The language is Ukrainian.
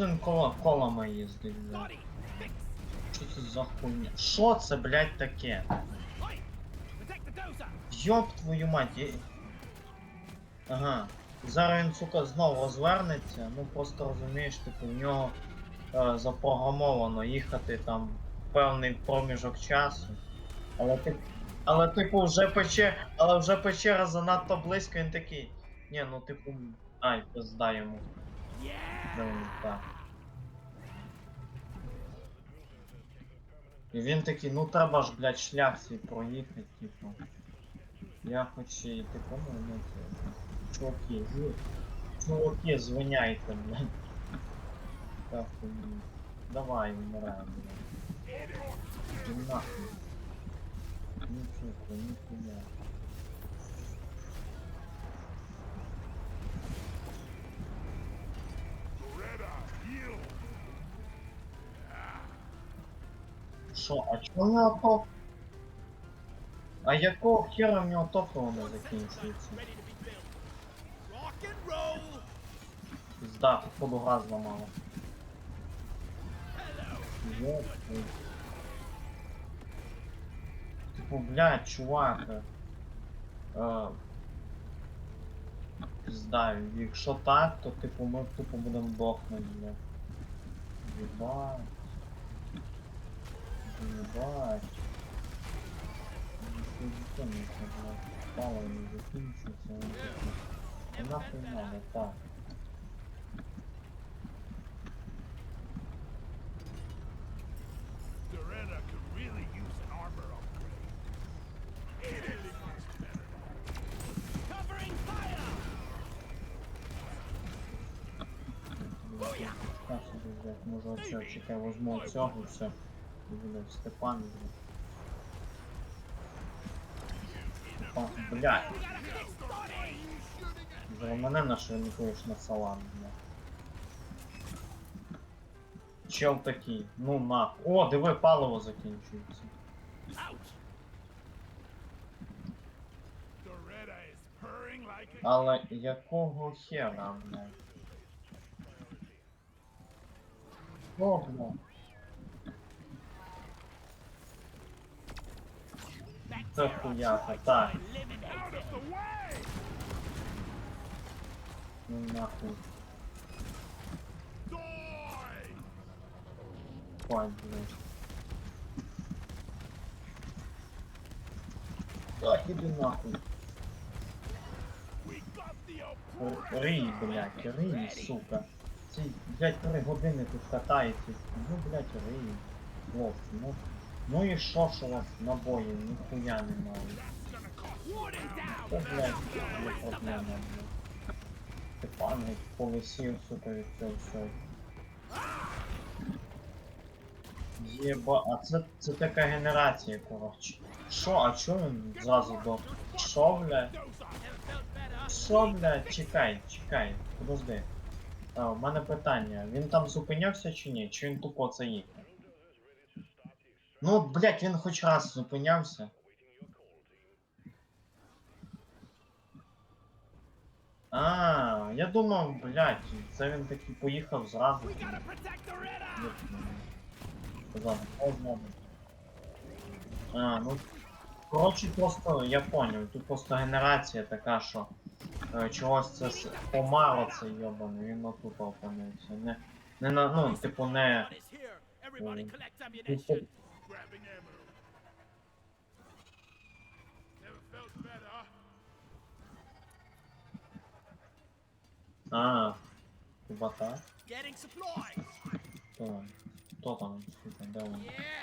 Він коло колами їздить, блядь? Що це за хуйня? Що це, блядь, таке? Йоп твою мать. Ага. Зараз він, сука, знову розвернеться, ну просто розумієш, типу, в нього е, запрограмовано їхати там певний проміжок часу. Але ти. Але типу вже пече. Але вже печера занадто близько, він такий. Ні, ну типу. Ай, пизда йому. Він так. І він такий, ну треба ж, блядь, шлях свій проїхати, типу. Я хоч і типу, ну, ну це. Чуваки, ви. Чуваки, звиняйте, блядь. Так. Давай, вмираємо, блядь. Нахуй. Ничего, нихуя. Шо, а чого в нього топ? А якого хера в нього топливо не закінчується? Пизда, походу газ зламало. Типу, блядь, чувак. е, Е, пизда, якщо так, то типу ми тупо будемо дохнути, блядь. Єбать. Єбать. Ну, це не це, блядь. Пало не закінчиться. він такий, «Та Нахуй надо, так. Doretta could really use an armor upgrade. Really much better. Covering fire! Так собі, блядь, може оце, чекай, возьму цього і все. Буде Степан, блядь. Степан, блядь. Вже мене нашиникуєш на салам, блядь. Чел такий, ну на. О, диви, паливо закінчується. Але якого хера, блядь? О, блядь. Це хуяка, так. Ну нахуй. Хватит, блядь. Так, іди нахуй. Рий, блядь, рий, сука. Ці, блядь, три години тут катається. Ну, блядь, рий. Хлопці, ну. Ну і що ж у вас набоїв, ніхуя немає. Це, блядь, не проблема, блядь. Степан геть повисів, сука, від цього всього. Єба, а це, це така генерація, коротше. Що, а чо він зразу до... Що, блядь? Що, блядь, чекай, чекай, подожди. А, у мене питання. Він там зупинявся чи ні? Чи він тупо це їхав? Ну, блядь, він хоч раз зупинявся. А, я думав, блядь, це він таки поїхав зразу. Сказав. А, ну. Коротше, просто я поняв, тут просто генерація така, що е, чогось це помало це йобаний, він отут опинився. Не, не на, ну, типу, не. is grabbing ammo. Never felt better. Ah, what that? Getting supplies. Toma. Totalmente. Yeah.